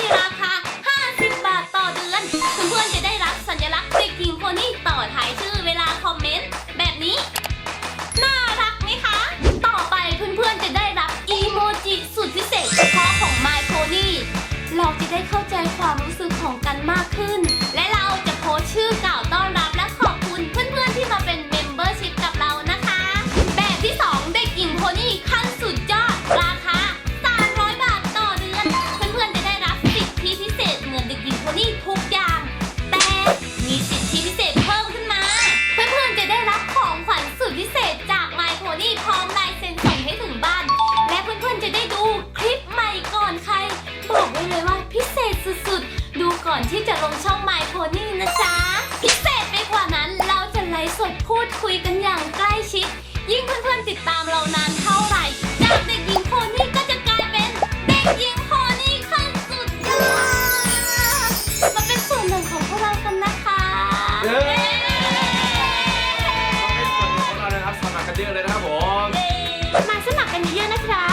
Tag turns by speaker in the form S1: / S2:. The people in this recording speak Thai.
S1: นี่ราคา 50 บาทต่อเดือน เพื่อนๆจะได้รับสัญลักษณ์เด็กหญิงโพนี่ต่อท้ายชื่อเวลาคอมเมนต์แบบนี้ น่ารักไหมคะ ต่อไปเพื่อนๆจะได้รับอีโมจิสุดพิเศษเฉพาะของ My Pony เราจะได้เข้าใจความรู้สึกของกันมากขึ้น ดพูดคุยกันอย่างใกล้ชิด ยิ่งเพื่อนๆติดตามเรานานเท่าไหร่จากเด็กหญิงโพนี่ก็จะกลายเป็นเด็กหญิงโพนี่ขั้นสุดยอดมาเป็นส่วนหนึ่งของพวกเรากันนะคะ
S2: เย้ย้ป็นส่วนหนึ่งของเราเลยครับสมัครกันเยอะเลยนะครับผม
S1: มาสมัครกันเยอะๆนะคะ